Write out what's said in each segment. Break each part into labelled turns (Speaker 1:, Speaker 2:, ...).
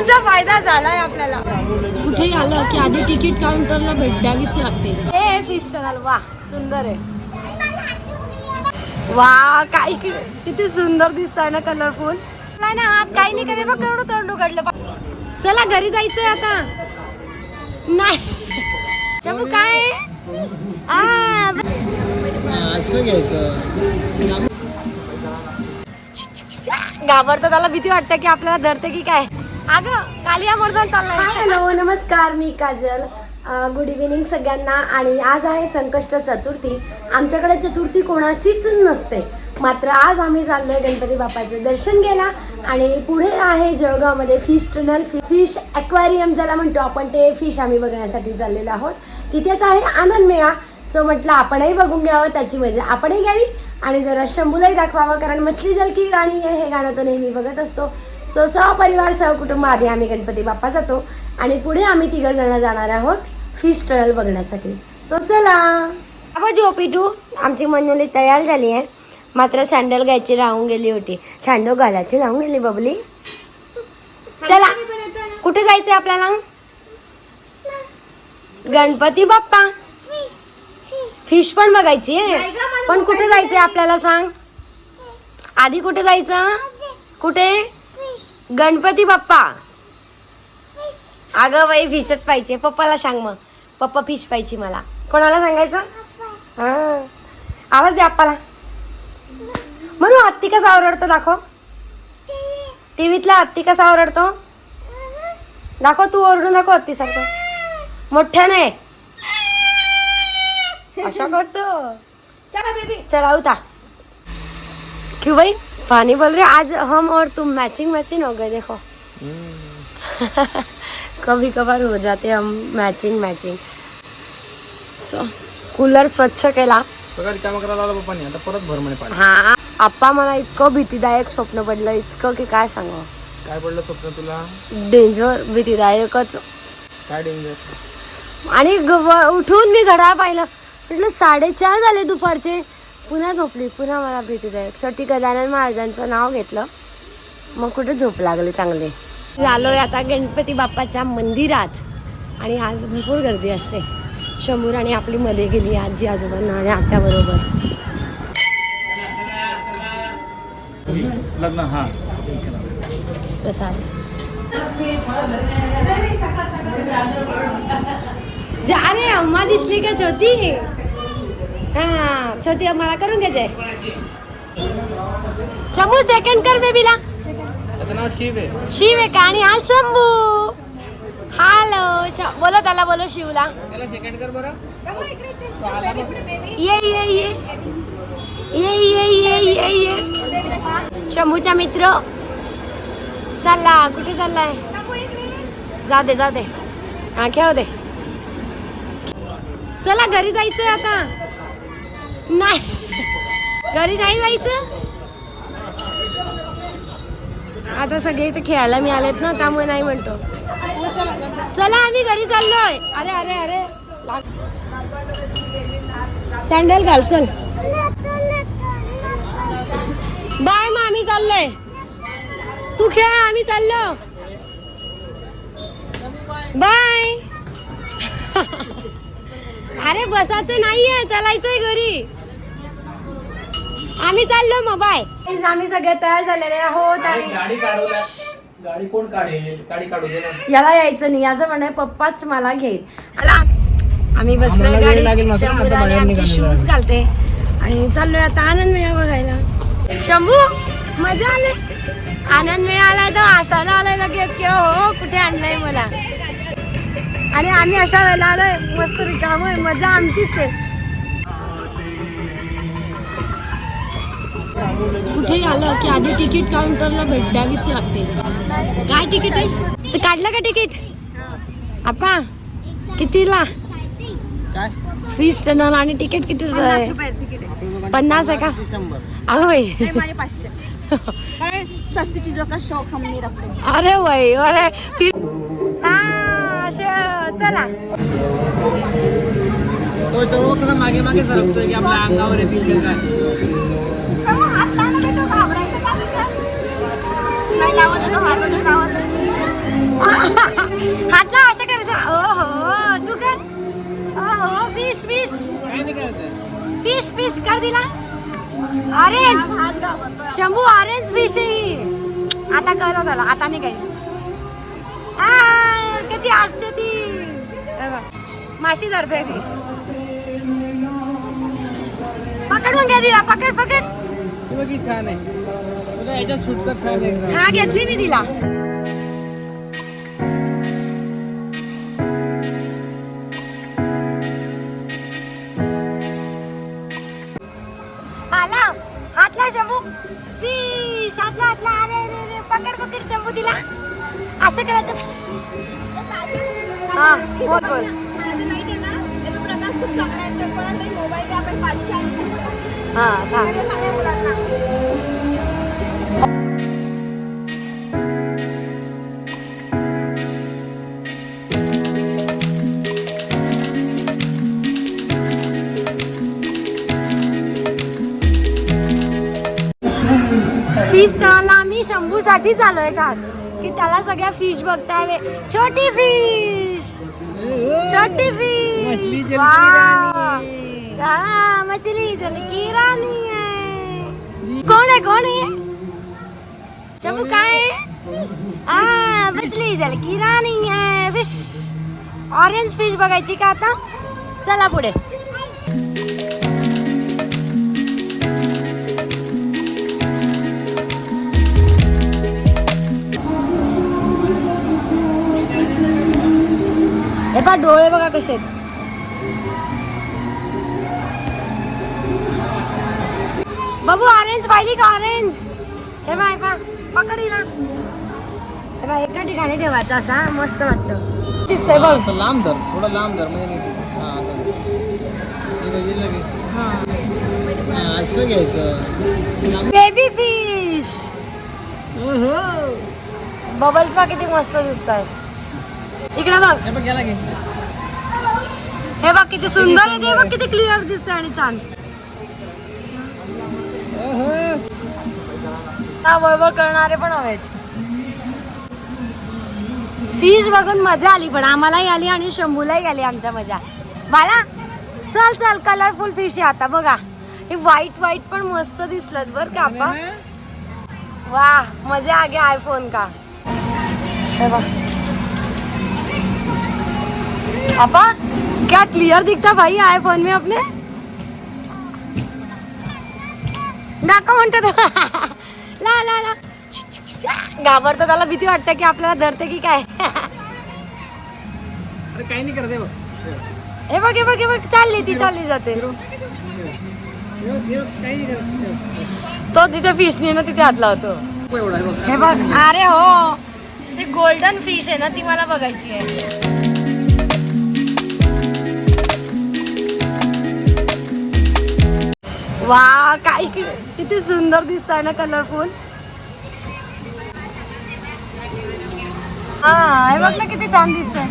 Speaker 1: कूपनचा फायदा झालाय आपल्याला.
Speaker 2: कुठेही आलं की आधी तिकीट काउंटरला भेट द्यावीच लागते?
Speaker 1: ए फिश वा सुंदर आहे. वा काय किती सुंदर दिसत आहे ना कलरफुल नाही ना हात काही नाही करे बघ तोंड उघडलं. चला घरी जायचंय आता. नाही. शंभू काय?
Speaker 3: असं घ्यायचं.
Speaker 1: घाबरतं त्याला भीती वाटते की आपल्याला धरते की काय? अगं कालिया मर्दन चाललाय. हॅलो नमस्कार मी काजल. गुड इव्हिनिंग सगळ्यांना. आणि आज आहे संकष्ट चतुर्थी. आमच्याकडे चतुर्थी कोणाचीच नसते. मात्र आज आम्ही चाललोय गणपती बाप्पाचं दर्शन घ्यायला. आणि पुढे आहे जळगावमध्ये फिश टनल फिश ॲक्वेरियम ज्याला म्हणतो आपण ते फिश आम्ही बघण्यासाठी चाललेलो आहोत. तिथेच आहे आनंद मेळा. सो म्हटलं आपणही बघून घ्यावं त्याची मजा आपणही घ्यावी. आणि जरा शंभूलाही दाखवावं कारण मछली जल की राणी आहे हे गाणं तो नेहमी बघत असतो. सो सहपरिवार सहकुटुंब आधी आम्ही गणपती बाप्पा जातो आणि पुढे आम्ही तिघं जण जाणार आहोत फिश टनल बघण्यासाठी. सो चला. बाबा पिटू आमची मनोली तयार झाली आहे. मात्र सँडल घ्यायची राहून गेली होती. सँडल घालायची राहून गेली बबली. चला. कुठे जायचंय आपल्याला? गणपती बाप्पा. फिश पण बघायची आहे. पण कुठे जायचंय? आपल्याला सांग? आधी कुठे जायचं? कुठे? गणपती बाप्पा. अगं बाई फिशच पाहिजे. पप्पाला सांग मग. पप्पा फिश पाहिजे मला. कोणाला सांगायचं? हा. आवाज दे आप्पाला. म्हणून हत्ती कसा ओरडतो दाखव. टीव्हीतला हत्ती कसा ओरडतो दाखव तू ओरडून दाखव हत्ती सारखं मोठ्याने अशा करतो. चला बेबी चला उता क्यों भाई पानी बोल रहे आज हम और तुम मैचिंग मैचिंग हो गए देखो। कभी कभार हो जाते हम मॅचिंग मॅचिंग सो कूलर स्वच्छ केला।
Speaker 3: सगळं रिकामा करायला लावला पप्पानी आता परत भर म्हणे पाणी.
Speaker 1: हा आप्पा मला इतकं भीतीदायक स्वप्न पडलं इतकं की काय सांगू?
Speaker 3: काय पडलं स्वप्न तुला?
Speaker 1: डेंजर भीतीदायकच.
Speaker 3: काय डेंजर
Speaker 1: आणि ग- उठून मी घड्याळ पाहिलं. म्हटलं साडेचार झाले दुपारचे. पुन्हा झोपली पुन्हा मला भीतीदायक शेवटी गजानन महाराजांचं नाव घेतलं. मग कुठे झोप लागली चांगली? आलोय आता गणपती बाप्पाच्या मंदिरात. आणि आज भरपूर गर्दी असते. शंभूर आणि आपली मध्ये गेली आजी आजोबांना आणि आत्याबरोबर
Speaker 3: लग्न हा.
Speaker 1: प्रसाद. जा अरे अम्मा दिसली का छोटी हा छोटी मला करून घ्यायचंय शंभू सेकंड कर बेबीला
Speaker 3: शिव आहे.
Speaker 1: शिव आहे का? आणि हा शंभू. हॅलो बोलो त्याला बोलो शिवला.
Speaker 3: सेकंड कर बरं.
Speaker 1: ये ये ये. ये ये ये ये ये. शंभूचा मित्र. चालला कुठे चाललाय? जा दे जा दे. हा खेळ दे. चला घरी जायचंय आता. नाही. घरी नाही जायचं? आता सगळे इथे खेळायला मिळालेत ना त्यामुळे नाही म्हणतो. चला आम्ही घरी चाललोय. अरे अरे अरे. सँडल घाल चल. बाय मग आम्ही चाललोय. तू खेळ आम्ही चाललो. बाय. अरे बसायचं नाहीये चालायचंय घरी. आम्ही चाललो मग बाय. आम्ही सगळे तयार झालेले आहोत आणि
Speaker 3: गाडी काढवल्या गाडी कोण काढेल? गाडी काढू दे ना.
Speaker 1: याला यायचं नाही याचं म्हणे पप्पाच मला घेईल. आला आम्ही बसलोय
Speaker 3: आम्हाला वेळ लागेल
Speaker 1: गाडी
Speaker 3: मात्र, आता
Speaker 1: शंभूराने
Speaker 3: बाहेर
Speaker 1: आमचे
Speaker 3: निघालेलो
Speaker 1: शूज घालते. आणि चाललोय आता आनंद मेळा बघायला. शंभू मजा आले? आनंद मेळा आलाय तर हसायला आलाय लगेच की हो कुठे आणलंय मला? आणि आम्ही अशा वेळेला आलोय मस्त रिकाम मजा आमचीच आहे.
Speaker 2: कुठेही आलं की आधी तिकीट काउंटरला भेट द्यावीच लागते.
Speaker 1: काय तिकीट आहे? काढलं का तिकीट? आपा कितीला?
Speaker 3: काय?
Speaker 1: फीस टनल आणि तिकीट किती? पन्नास आहे? का? अगं बाई.
Speaker 4: हमारे पास से कारण सस्ती चीजों का शौक हम
Speaker 1: अरे वय अरे फिर हा, चला.
Speaker 3: तो मागे मागे सरकतोय की आपल्या अंगावर येतील नाही असं
Speaker 4: करायचं. ओ हो तू कर. ओ हो फिश फिश फिश फिश
Speaker 1: कर दिला. ऑरेंज शंभू ऑरेंज फिश आता करत आला आता नाही काही. किती असते ती. माशी धरते ती. पकडून घे दिला. पकड पकड.
Speaker 3: छान आहे.
Speaker 1: हा घेतली मी तिला. आला. हातला शंभू. फिश हातला हातला. अरे अरे पकड पकड शंभू तिला. असं करायचं. हा बोल बोल. हा
Speaker 4: मुलांना
Speaker 1: फिश स्टॉलला आम्ही शंभू साठी आलोय खास की त्याला सगळ्या फिश बघता यावे छोटी फिश छोटी फिश हा मछली जल की है कोण आहे कोण आहे? शंभू काय आहे? हा मछली जल की रानी फिश ऑरेंज फिश बघायची का आता? चला पुढे. हे पा डोळे बघा कसे आहेत. बाबू ऑरेंज पाहिली का ऑरेंज हे बा हे पा पकडीला हे बा एका ठिकाणी ठेवायचा असा मस्त वाटतं. दिसतंय बघ.
Speaker 3: असं लांब धर. थोडं लांब धर म्हणजे हा असं. हे. हा घ्यायचं. लांब
Speaker 1: बेबी फिश बबल्स बा किती मस्त दिसत आहेत इकडे बघ.
Speaker 3: हे
Speaker 1: हे बघ किती सुंदर आहे. ते बघ किती क्लिअर दिसतंय आणि छान. ना वळवळ करणारे पण हवेत. फिश बघून मजा आली पण आम्हालाही आली आणि शंभूलाही आली आमच्या मजा. बाला चल चल कलरफुल फिश आहे आता बघा. हे व्हाईट व्हाईट पण मस्त दिसलं बर का आपा वा मजा आगे आयफोन का? आपा पापा क्या क्लियर दिखता भाई आयफोन में अपने? नाका म्हणतो घाबरतो त्याला भीती वाटते की आपल्याला धरते की काय?
Speaker 3: अरे काही नाही करत हे बघ.
Speaker 1: हे बघ हे बघ बघ चालली ती चालली जाते. तो जिथे फिश नाही ना तिथे हात. लावतो
Speaker 3: हे बघ,
Speaker 1: अरे हो. ती गोल्डन फिश आहे ना ती मला बघायची आहे. वा काय किती सुंदर दिसत आहे ना कलरफुल हा हे बघ ना किती छान दिसतंय.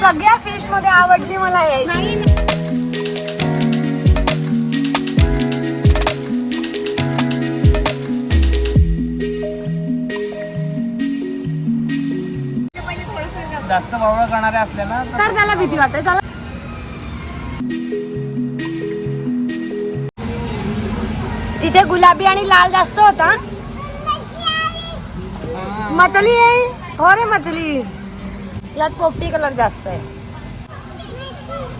Speaker 1: सगळ्या फिशमध्ये आवडली मला हे.
Speaker 3: जास्त वावळ करणारे असले ना तर
Speaker 1: तर त्याला भीती वाटते त्याला तिथे गुलाबी आणि लाल जास्त होता. मछली आहे. हो रे मछली यात पोपटी कलर जास्त आहे.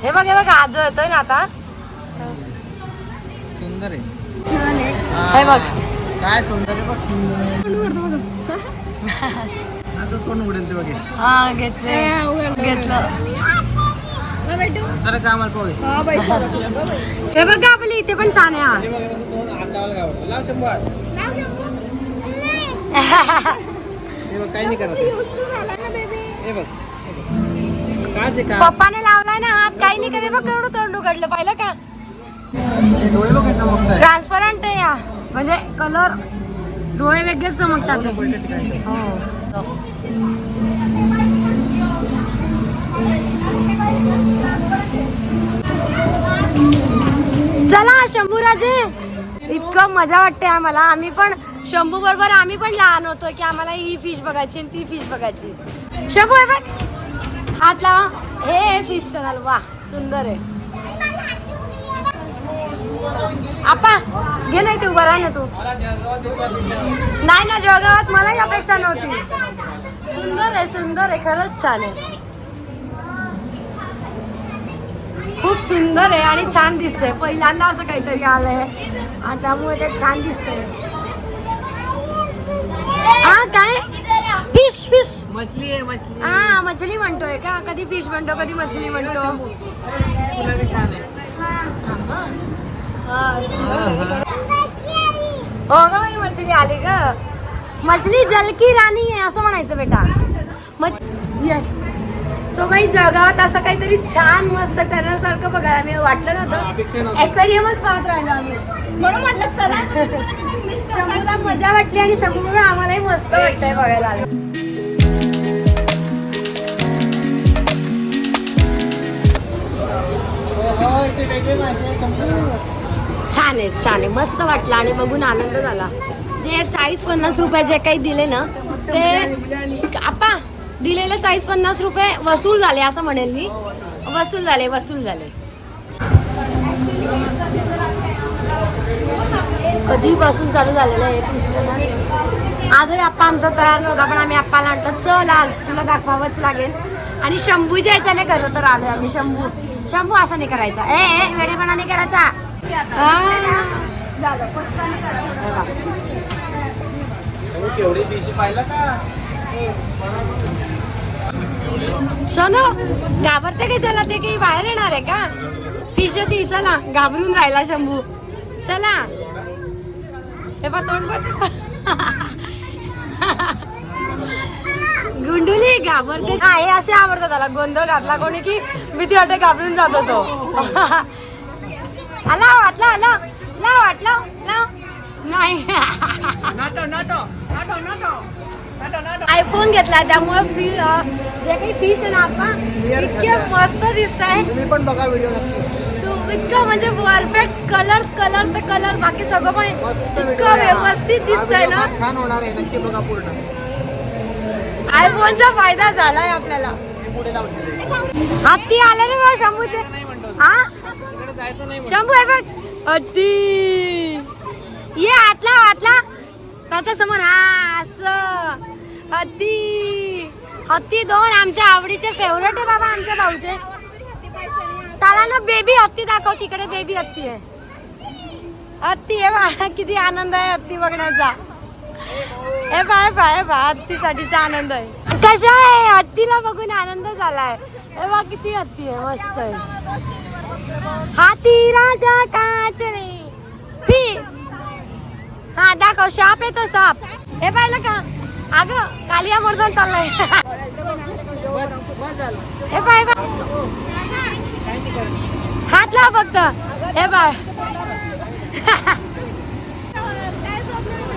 Speaker 1: हे बघ हे बघ हा जो येतोय ना आता.
Speaker 3: सुंदर आहे.
Speaker 1: हे बघ.
Speaker 3: हा, काय सुंदर आहे बघ. तोंड उडेल ते बघे.
Speaker 1: हा घेतलं. घेतलं
Speaker 3: सर पाहू.
Speaker 1: हे बघ आपली इथे पण छान आहे
Speaker 3: हे. हे बघ, काही नाही हे बघ. काय ते का
Speaker 1: पप्पाने लावलाय ना हात काही नाही करे बघ केवढं तोंड उघडलं पाहिलं का?
Speaker 3: डोळे बघ
Speaker 1: ट्रान्सपरंट आहे या. म्हणजे कलर डोळे वेगळेच चमकतात. हो. चला शंभूराजे. इतकं मजा वाटते आम्हाला. आम्ही पण शंभू बरोबर आम्ही पण लहान होतो की आम्हाला ही फिश बघायची आणि ती फिश बघायची. शंभू आहे बघ. हात लावा. हे फिश टनल वा सुंदर आहे. आपा घे नाही ते उभा राहा ना तू. नाही ना जळगावात मलाही अपेक्षा नव्हती. सुंदर आहे सुंदर आहे. खरंच छान आहे. खूप सुंदर आहे आणि छान दिसतंय. पहिल्यांदा असं काहीतरी आलंय. आणि त्यामुळे ते छान दिसतंय. हा काय? Fish fish.
Speaker 3: मछली आहे मछली.
Speaker 1: हा मछली म्हणतोय का? कधी फिश म्हणतो कधी मछली म्हणतो? हा, का बाई मछली आली ग. मछली जलकी राणी आहे असं म्हणायचं बेटा. सो काही जगावात असं काहीतरी छान मस्त करण्यासारखं बघायला मी वाटलं नव्हतं. ॲक्वेरियमच पाहत राहिलो आम्ही.
Speaker 4: म्हणून म्हटलं चला.
Speaker 1: शंभूला मजा वाटली आणि शंभू बरोबर आम्हालाही मस्त वाटतंय बघायला आलं. छान आहे छान आहे. मस्त वाटलं आणि बघून आनंद झाला. जे चाळीस पन्नास रुपये जे काही दिले ना ते आपा दिलेले चाळीस पन्नास रुपये वसूल झाले असं म्हणेल मी. वसूल झाले वसूल झाले. कधीपासून चालू झालेलं आहे फिस्टनर आजही आप्पा आमचा तयार नव्हता पण आम्ही आप्पाला म्हटलं चल आज तुला दाखवावंच लागेल. आणि शंभूच्या याच्याने खरं तर आलोय आम्ही. शंभू. शंभू असा नाही करायचा. ए ए, वेडेपणा नाही करायचा.
Speaker 3: हो,
Speaker 1: सोनू घाबरते काय चला? ते काही बाहेर येणार आहे का? पिशती चला. घाबरून राहिला शंभू. चला. हे पा तोंड पा गुंडुली घाबरते. हा हे असे आवडतात त्याला. गोंधळ घातला कोणी की भीती वाटते घाबरून जातो तो. आला वाटला आला ला वाटला लाव नाही. आयफोन घेतला त्यामुळे फी जे काही फिश आहे ना आपण इतके मस्त दिसत आहे
Speaker 3: तुम्ही पण बघा व्हिडिओ
Speaker 1: इतकं म्हणजे परफेक्ट कलर कलर तर कलर बाकी सगळं पण इतकं. व्यवस्थित दिसतंय ना.
Speaker 3: छान होणार आहे. नक्की बघा पूर्ण.
Speaker 1: आयफोनचा फायदा झालाय आपल्याला. हत्ती आले रे बा शंभूचे. हा. शंभू आहे बघ. हत्ती ये आतला आतला. आता समोर. हा असं. हत्ती हत्ती दोन आमच्या आवडीचे फेवरेट आहे बाबा आमच्या भाऊचे. त्याला ना बेबी हत्ती दाखव तिकडे बेबी हत्ती आहे. हत्ती आहे बा किती आनंद आहे हत्ती बघण्याचा. हे पा हे पा हे पा हत्तीसाठीचा आनंद आहे. कशा आहे? हत्तीला बघून आनंद झालाय. हे बा किती हत्ती आहे मस्त आहे. हाती राजा का चले पी हा दाखव साप आहे तो साप हे पाहिलं का? अगं कालिया मर्दन चाललाय. हे पाय बा हात लाव फक्त. हे बाय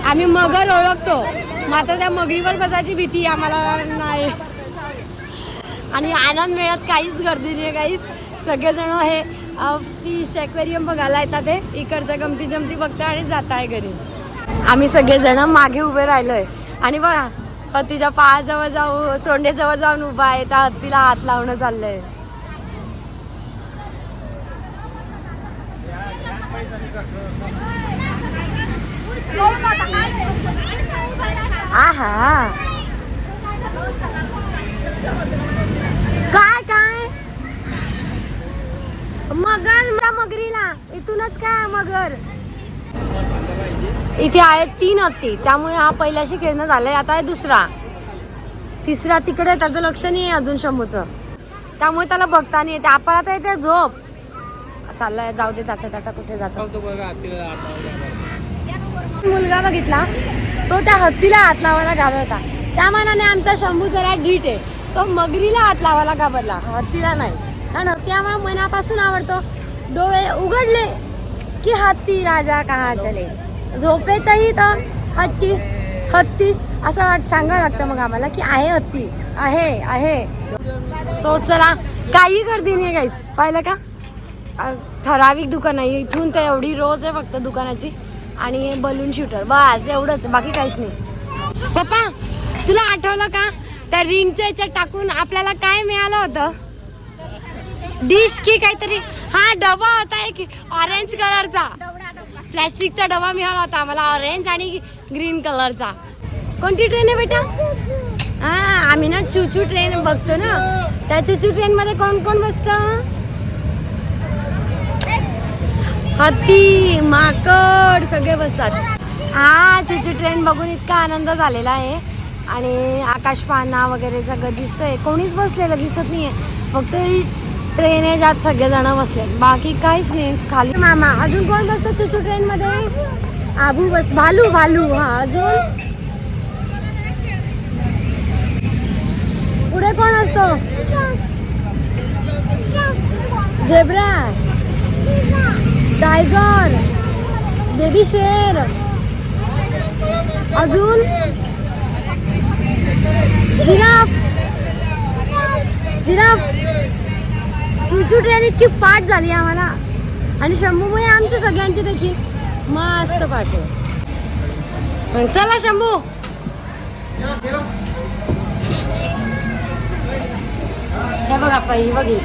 Speaker 1: आम्ही मगर ओळखतो. मात्र त्या मगरीवर बसायची भीती आम्हाला नाही. आणि आनंद मिळत काहीच गर्दी नाही काहीच. सगळेजण हे ती शॅक्वेरियम बघायला येतात हे. इकडच्या गमती जमती बघता आणि जात आहे घरी. आम्ही सगळेजण मागे उभे राहिलोय. आणि बघा हत्तीच्या पायाजवळ जाऊ सोंडेजवळ जाऊन उभा आहे. त्या हत्तीला हात लावणं चाललंय. आहा. काय काय? मगर मला मगरीला. इथूनच काय मगर? इथे आहेत तीन हत्ती. त्यामुळे हा पहिल्याशी खेळणं झालंय. आता आहे दुसरा. तिसरा तिकडे त्याचं लक्ष नाही आहे अजून शंभूचं. त्यामुळे त्याला बघता नाही येते. आपल्याला तर येते झोप. चाललाय जाऊ दे त्याचा त्याचा कुठे जातो. मुलगा बघितला तो त्या हत्तीला हात लावायला घाबरता. त्या मानाने आमचा शंभू जरा डीट आहे. तो मगरीला हात लावायला घाबरला हत्तीला नाही. कारण हत्ती आम्हाला मनापासून आवडतो. डोळे उघडले की हत्ती राजा कहा चले. झोपेतही तर हत्ती हत्ती असं वाट सांगावं लागतं मग आम्हाला की आहे हत्ती आहे आहे. सो चला काही गर्दी नाही गाईस पाहिलं का? ठराविक दुकान आहे. इथून तर एवढी रोज आहे फक्त दुकानाची. आणि बलून शूटर बस एवढंच. बाकी काहीच नाही. पप्पा तुला आठवलं का? त्या रिंगच्या याच्यात टाकून आपल्याला काय मिळालं होतं? डिश की काहीतरी. हा डबा होता एक ऑरेंज कलरचा प्लॅस्टिकचा डबा मिळाला होता मला ऑरेंज आणि ग्रीन कलरचा कोणती ट्रेन आहे बेटा? हा आम्ही ना चूचू ट्रेन बघतो ना. त्या चूचू ट्रेन मध्ये कोण कोण बसत? हत्ती माकड सगळे बसतात. हा चूचू ट्रेन बघून इतका आनंद झालेला आहे. आणि आकाश पाना वगैरे सगळं दिसतंय. कोणीच बसलेलं दिसत नाहीये. फक्त ही ट्रेन आहे ज्यात सगळेजण बसले बाकी काहीच नाही. खाली मामा अजून कोण बसतं चुचू ट्रेन मध्ये? आबू बस भालू भालू. हा अजून? पुढे कोण असतो? Zebra tiger. बेबी शेर. अजून? जिराफ. जिराफ. चुचू ट्रेन इतकी पाठ झाली आम्हाला. आणि शंभूमुळे आमच्या सगळ्यांची देखील मस्त पाठ आहे. चला शंभू. हे बघा पहिली बघी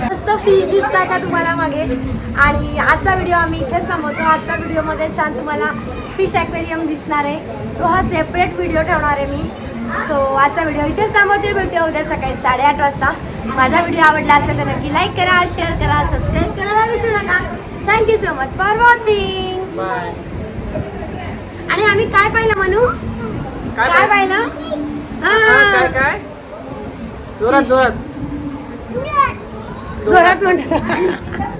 Speaker 1: मस्त फिश दिसताय का तुम्हाला मागे. आणि आजचा व्हिडिओ आम्ही इथेच थांबवतो. आजच्या व्हिडिओमध्ये छान तुम्हाला फिश ॲक्वेरियम दिसणार आहे. सो हा सेपरेट व्हिडिओ ठेवणार आहे मी. सो आजचा व्हिडिओ इथेच थांबवते. भेटूया उद्या सकाळी साडेआठ वाजता. माझा व्हिडिओ आवडला असेल तर नक्की लाईक करा शेअर करा सबस्क्राईब करायला विसरू नका. Thank you so much for watching आणि आम्ही काय पाहिलं मनू? काय पाहिलं?
Speaker 3: काय काय जोरात जोरात.
Speaker 1: जोरात म्हणतात.